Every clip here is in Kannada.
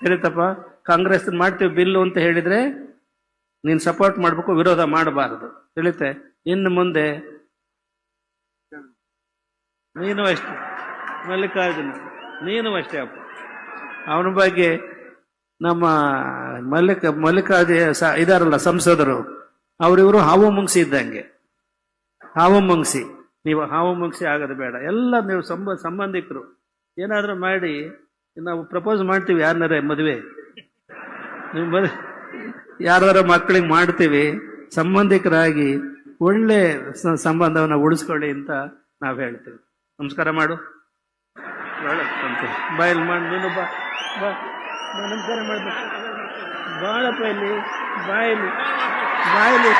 ತಿಳಿತಪ್ಪ ಕಾಂಗ್ರೆಸ್ ಮಾಡ್ತೀವಿ ಬಿಲ್ಲು ಅಂತ ಹೇಳಿದ್ರೆ ನೀನ್ ಸಪೋರ್ಟ್ ಮಾಡ್ಬೇಕು, ವಿರೋಧ ಮಾಡಬಾರದು. ತಿಳಿತೆ? ಇನ್ನು ಮುಂದೆ ನೀನು ಅಷ್ಟೇ, ಮಲ್ಲಿಕಾರ್ಜುನ. ನೀನು ಅಷ್ಟೇ ಅಪ್ಪ. ಅವನ ಬಗ್ಗೆ ನಮ್ಮ ಮಲ್ಲಿಕ, ಮಲ್ಲಿಕಾರ್ಜುನ ಇದಾರಲ್ಲ ಸಂಸದರು, ಅವರಿವರು ಹಾವು ಮುಂಗ್ಸಿ ಇದ್ದಂಗೆ. ಹಾವು ಮುಂಗ್ಸಿ. ನೀವು ಹಾವು ಮುಂಗ್ಸಿ ಆಗೋದು ಬೇಡ. ಎಲ್ಲ ನೀವು ಸಂಬ, ಸಂಬಂಧಿಕರು ಏನಾದರೂ ಮಾಡಿ ನಾವು ಪ್ರಪೋಸ್ ಮಾಡ್ತೀವಿ ಯಾರನ್ನಾರ ಮದುವೆ. ನೀವು ಮದ್ ಯಾರ ಮಕ್ಕಳಿಗೆ ಮಾಡ್ತೀವಿ, ಸಂಬಂಧಿಕರಾಗಿ ಒಳ್ಳೆ ಸಂಬಂಧವನ್ನ ಉಳಿಸ್ಕೊಳ್ಳಿ ಅಂತ ನಾವು ಹೇಳ್ತೀವಿ. ನಮಸ್ಕಾರ ಮಾಡು. ಬಾಯಲ್. ಬಾಯಲ್ಲಿ ಮಾಡಿ ಬಾ ಬಾ ನಮಸ್ಕಾರ ಮಾಡ್ಬೇಕು ಪೈಲಿ ಬಾಯಲ್ಲಿ ಬಾಯಲ್ಲಿ.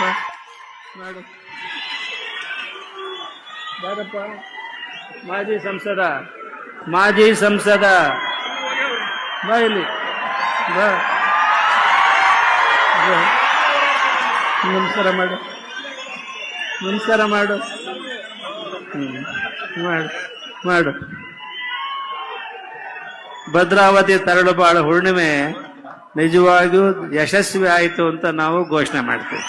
ಬಾ, ಮಾಡು. ಬಾರಪ್ಪ. ಮಾಜಿ ಸಂಸದ. ಮಾಜಿ ಸಂಸದ. ಬಾ ಇಲ್ಲಿ. ಬಾ. ಬಾ. ನಮಸ್ಕಾರ ಮಾಡು. ನಮಸ್ಕಾರ ಮಾಡು. ಮಾಡು. ಮಾಡು. ಭದ್ರಾವತಿ ತರಳುಬಾಳು ಹುಣ್ಣಿಮೆ ನಿಜವಾಗಿಯೂ ಯಶಸ್ವಿ ಆಯಿತು ಅಂತ ನಾವು ಘೋಷಣೆ ಮಾಡ್ತೀವಿ.